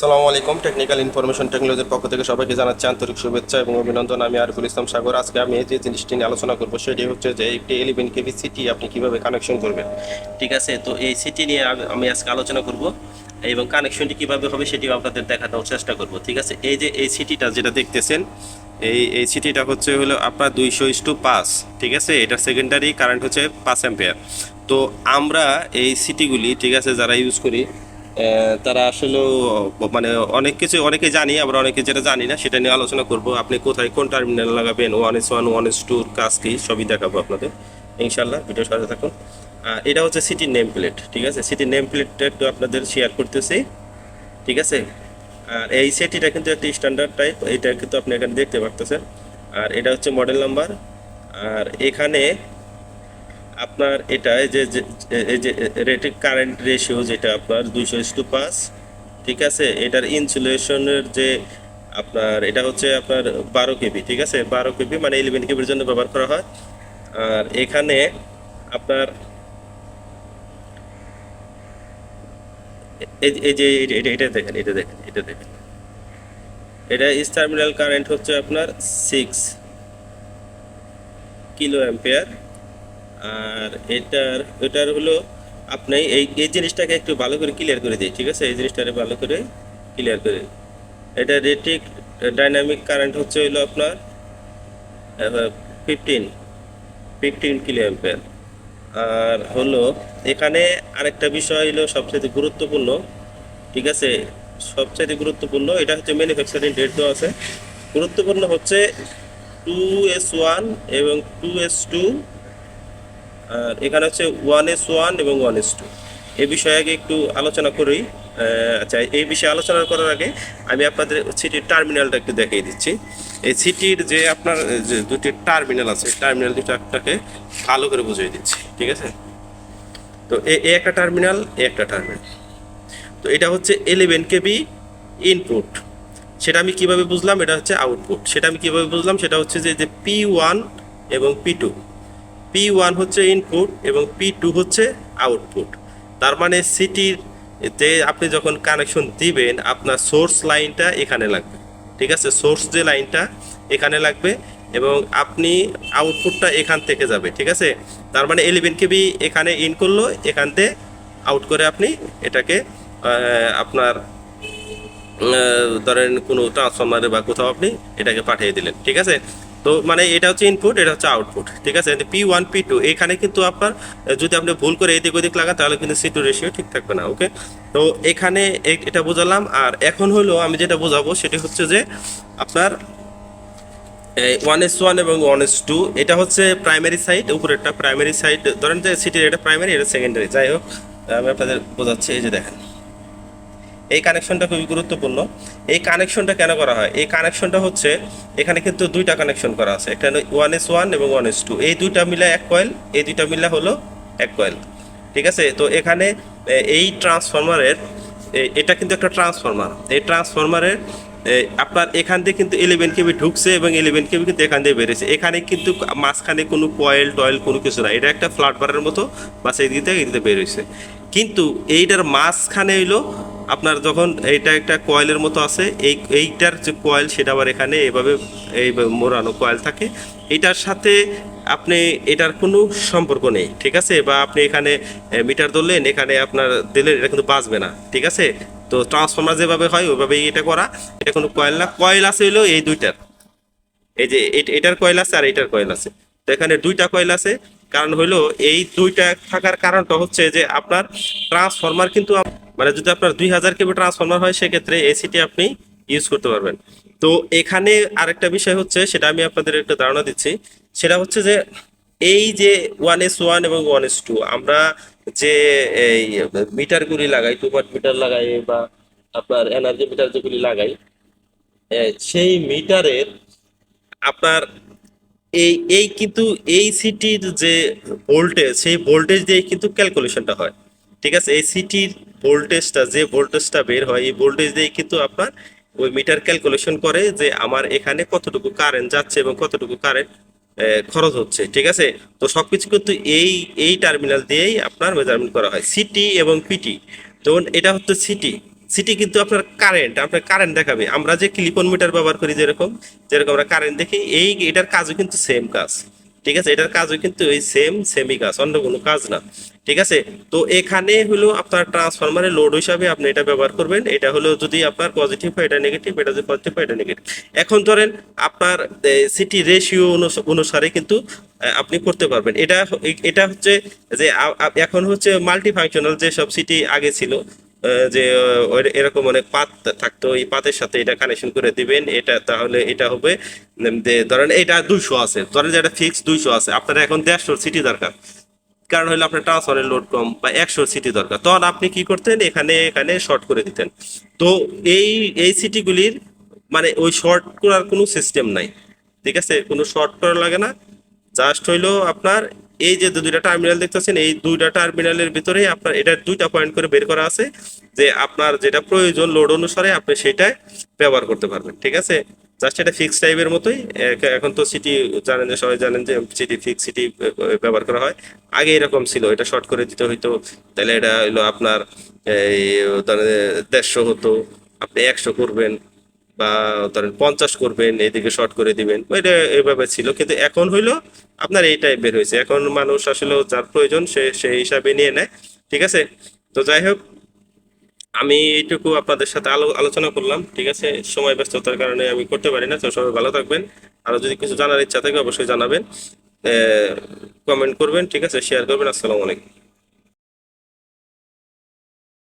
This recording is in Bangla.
সালামু আলাইকুম। টেকনিক্যাল ইনফরমেশন টেকনোলজির পক্ষ থেকে সবাইকে জানাচ্ছি আন্তরিক শুভেচ্ছা এবং অভিনন্দন। আমি আরিফুল ইসলাম সাগর। আজকে আমি যে জিনিসটি নিয়ে আলোচনা করব সেটি হচ্ছে যে একটি এলিভেন কেবি সিটি আপনি কীভাবে কানেকশন করবেন। ঠিক আছে? তো এই সিটি নিয়ে আমি আজকে আলোচনা করব এবং কানেকশনটি কীভাবে হবে সেটিও আপনাদের দেখানোর চেষ্টা করব। ঠিক আছে? এই যে এই সিটিটা যেটা দেখতেছেন, এই এই সিটিটা হচ্ছে হলো আপনার দুইশো ইস টু পাঁচ। ঠিক আছে? এটা সেকেন্ডারি কারেন্ট হচ্ছে পাঁচ অ্যাম্পিয়ার তো আমরা এই সিটিগুলি ঠিক আছে, যারা ইউজ করি তারা আসলে মানে অনেক কিছু, অনেকে জানি আবার অনেকে যেটা জানি না, সেটা নিয়ে আলোচনা করব। আপনি কোথায়, কোন টার্মিনাল লাগাবেন? One S one one S টুর কাজ কি? সবই দেখাবো আপনাদের। ইনশাল্লাহ ভিডিও সাথে থাকুন। এটা হচ্ছে সিটির নেম প্লেট ঠিক আছে? সিটির নেম প্লেটটা একটু আপনাদের শেয়ার করতেছি, ঠিক আছে? আর এই সেটিটা কিন্তু একটা স্ট্যান্ডার্ড টাইপ এটা কিন্তু আপনি এখানে দেখতে পারতেছেন। আর এটা হচ্ছে মডেল নাম্বার আর এখানে আপনার এটা এই যে এই যে রেটেড কারেন্ট রেশিও যেটা আপনার দুইশো টু পাঁচ ঠিক আছে? এটার ইনসুলেশনের যে আপনার, এটা হচ্ছে আপনার বারো কেবি ঠিক আছে? বারো কেবি মানে ইলেভেন কেবির জন্য ব্যবহার করা হয়। আর এখানে আপনার এই যে এটা দেখেন এটা দেখেন এটা দেখেন। এটা ইস টার্মিনাল কারেন্ট হচ্ছে আপনার সিক্স কিলো অ্যাম্পিয়ার আর এটার এটার হলো আপনি এই এই জিনিসটাকে একটু ভালো করে ক্লিয়ার করে দিই, ঠিক আছে? এই জিনিসটাকে ভালো করে ক্লিয়ার করে। এটা রেটিক ডাইনামিক কারেন্ট হচ্ছে হলো আপনার ফিফটিন ফিফটিন কিলো আর হলো এখানে আরেকটা বিষয় হলো সবচেয়ে গুরুত্বপূর্ণ, ঠিক আছে? সবচেয়ে গুরুত্বপূর্ণ, এটা হচ্ছে ম্যানুফ্যাকচারিং ডেট দেওয়া আছে। গুরুত্বপূর্ণ হচ্ছে টু এস ওয়ান এবং টু এস টু আর এখানে হচ্ছে ওয়ান এস ওয়ান এবং ওয়ান এস টু এই বিষয়ে আগে একটু আলোচনা করি। আচ্ছা এই বিষয়ে আলোচনা করার আগে আমি আপনাদের সিটির টার্মিনালটা একটু দেখিয়ে দিচ্ছি। এই সিটির যে আপনার যে দুটি টার্মিনাল আছে টার্মিনাল দুটো ভালো করে বুঝিয়ে দিচ্ছি, ঠিক আছে? তো এ এ একটা টার্মিনাল এ একটা টার্মিনাল তো এটা হচ্ছে ইলেভেন কেবি ইনপুট সেটা আমি কীভাবে বুঝলাম? এটা হচ্ছে আউটপুট সেটা আমি কীভাবে বুঝলাম? সেটা হচ্ছে যে পি ওয়ান এবং পি টু পি ওয়ান হচ্ছে ইনপুট এবং পি টু হচ্ছে আউটপুট তার মানে সিটির তে আপনি যখন কানেকশন দিবেন, আপনার সোর্স লাইনটা এখানে লাগবে। ঠিক আছে? সোর্স যে লাইনটা এখানে লাগবে এবং আপনি আউটপুটটা এখান থেকে যাবে। ঠিক আছে? তার মানে ইলেভেন কেবি এখানে ইন করল, এখান থেকে আউট করে আপনি এটাকে আপনার ধরেন কোনো ট্রান্সফরমারে বা কোথাও আপনি এটাকে পাঠিয়ে দিলেন। ঠিক আছে? তো মানে এটা হচ্ছে ইনপুট এটা হচ্ছে আউটপুট ঠিক আছে? পি ওয়ান পি টু এখানে কিন্তু আপনার, যদি আপনি ভুল করে এদিক ওদিক লাগান, তাহলে কিন্তু সি টু রেশিও ঠিক থাকবে না ওকে তো এখানে এটা বোঝালাম, আর এখন হলো আমি যেটা বোঝাবো সেটি হচ্ছে যে আপনার ওয়ান এস ওয়ান এবং ওয়ান এস টু এটা হচ্ছে প্রাইমারি সাইড উপরেরটা প্রাইমারি সাইড ধরেন যে সিটির এটা প্রাইমারি এটা সেকেন্ডারি যাই হোক, আমি আপনাদের বোঝাচ্ছি, এই যে দেখেন। এই কানেকশনটা খুবই গুরুত্বপূর্ণ। এই কানেকশনটা কেন করা হয়? এই কানেকশনটা হচ্ছে, এখানে কিন্তু দুইটা কানেকশন করা আছে। একটা ওয়ান এস ওয়ান এবং ওয়ান এস টু এই দুইটা মিলে এক কয়েল এই দুইটা মিলে হলো এক কয়েল ঠিক আছে? তো এখানে এই ট্রান্সফরমারের এটা কিন্তু একটা ট্রান্সফরমার এই ট্রান্সফরমারের আপনার এখান দিয়ে কিন্তু ইলেভেন কেবি ঢুকছে এবং ইলেভেন কেবি কিন্তু এখান দিয়ে বেরিয়েছে। এখানে কিন্তু মাঝখানে কোনো কয়েল টয়েল কোনো কিছু না এটা একটা ফ্ল্যাট বারের মতো বাস এই দিকে এই দিকে বেরিয়েছে কিন্তু এইটার মাঝখানে হইল আপনার যখন এইটা একটা কয়েলের মতো আছে, এই, এইটার যে কয়েল সেটা আবার এখানে এভাবে, এই মোড়ানো কয়েল থাকে। এটার সাথে আপনি, এটার কোনো সম্পর্ক নেই, ঠিক আছে? বা আপনি এখানে মিটার ধরলেন, এখানে আপনার দিলেন, এটা কিন্তু বাঁচবে না, ঠিক আছে? তো ট্রান্সফর্মার যেভাবে হয়, ওইভাবেই এটা করা। এটা কোনো কয়েল না। কয়েল আছে হইল এই দুইটার। এই যে এট- এটার কয়েল আছে আর এটার কয়েল আছে। তো এখানে দুইটা কয়েল আছে। কারণ হইল এই দুইটা থাকার কারণটা হচ্ছে যে আপনার ট্রান্সফর্মার কিন্তু মানে যদি আপনার দুই হাজার কেবি ট্রান্সফরমার হয়, সেক্ষেত্রে এসিটি আপনি ইউজ করতে পারবেন। তো এখানে আরেকটা বিষয় হচ্ছে, সেটা আমি আপনাদের একটা ধারণা দিচ্ছি। সেটা হচ্ছে যে, এই যে ওয়ান এস ওয়ান এবং ওয়ান এস টু আমরা যে এই মিটারগুলি লাগাই টু পয়েন্ট মিটার লাগাই বা আপনার এনার্জি মিটার যেগুলি লাগাই সেই মিটারের আপনার এই এই কিন্তু এই সিটির যে ভোল্টেজ সেই ভোল্টেজ দিয়ে কিন্তু ক্যালকুলেশনটা হয়। ঠিক আছে? এই সিটির ভোল্টেজটা যে ভোল্টেজটা বের হয়, এই ভোল্টেজ দিয়ে কিন্তু আপনার ওই মিটার ক্যালকুলেশন করে যে আমার এখানে কতটুকু কারেন্ট যাচ্ছে এবং কতটুকু কারেন্ট খরচ হচ্ছে, ঠিক আছে? তো সবকিছু কিন্তু এই এই টার্মিনাল দিয়েই আপনার মেজারমেন্ট করা হয় সিটি এবং পিটি যেমন এটা হচ্ছে সিটি সিটি কিন্তু আপনার কারেন্ট আপনার কারেন্ট দেখাবে। আমরা যে ক্লিপন মিটার ব্যবহার করি যেরকম যেরকম আমরা কারেন্ট দেখি, এই, এটার কাজও কিন্তু সেম কাজ। ঠিক আছে? এটার কাজও কিন্তু এই সেম সেমই কাজ, অন্য কোনো কাজ না। ঠিক আছে? তো এখানে হলো আপনার ট্রান্সফরমারের লোড হিসাবে আপনি এটা ব্যবহার করবেন। এটা হলো যদি আপনার পজিটিভ হয়, এটা নেগেটিভ এটা যদি পজিটিভ হয়, এটা নেগেটিভ এখন ধরেন আপনার সিটি রেশিও অনুসারে কিন্তু আপনি করতে পারবেন। এটা এটা হচ্ছে যে এখন হচ্ছে মাল্টি ফাংশনাল যে সব সিটি আগে ছিল যে এরকম অনেক পাত থাকতো, এই পাতের সাথে এটা কানেকশন করে দিবেন, এটা তাহলে এটা হবে ধরেন এটা দুইশো আছে, ধরেন যে এটা ফিক্স দুইশো আছে, আপনার এখন দেড়শো সিটি দরকার। কারণ হলো আপনার ট্রান্সফারের লোড কম বা একশো সিটি দরকার। তখন আপনি কি করতেন? এখানে এখানে শর্ট করে দিতেন। তো এই এই সিটিগুলির মানে ওই শর্ট করার কোনো সিস্টেম নাই। ঠিক আছে? কোনো শর্ট করা লাগে না। জাস্ট হইল আপনার এই যে দুইটা টার্মিনাল দেখতেছেন, এই দুইটা টার্মিনালের ভিতরেই আপনার এটা দুইটা পয়েন্ট করে বের করা আছে যে আপনার যেটা প্রয়োজন লোড অনুসারে আপনি সেটাই ব্যবহার করতে পারবেন, ঠিক আছে? জাস্ট এটা ফিক্স টাইপের মতোই এখন তো সিটি জানেন যে সবাই জানেন যে সিটি ফিক্স সিটি ব্যবহার করা হয়। আগে এরকম ছিল, এটা শর্ট করে দিতে হইতো, তাহলে এটা হলো আপনার এই দেড়শো হতো, আপনি একশো করবেন বা ধরেন পঞ্চাশ করবেন, এদিকে শর্ট করে দিবেন, এটা এভাবে ছিল। কিন্তু এখন হইল আপনার এই টাইপ বের হয়েছে। এখন মানুষ আসলে যার প্রয়োজন সে সেই হিসাবে নিয়ে নেয়। ঠিক আছে? তো যাই হোক, আমি এইটুকু আপনাদের সাথে আলো, আলোচনা করলাম। ঠিক আছে? সময় ব্যস্ততার কারণে আমি করতে পারি না। তো সবাই ভালো থাকবেন। আরও যদি কিছু জানার ইচ্ছা থাকে অবশ্যই জানাবেন। কমেন্ট করবেন। ঠিক আছে? শেয়ার করবেন। আসসালামু আলাইকুম।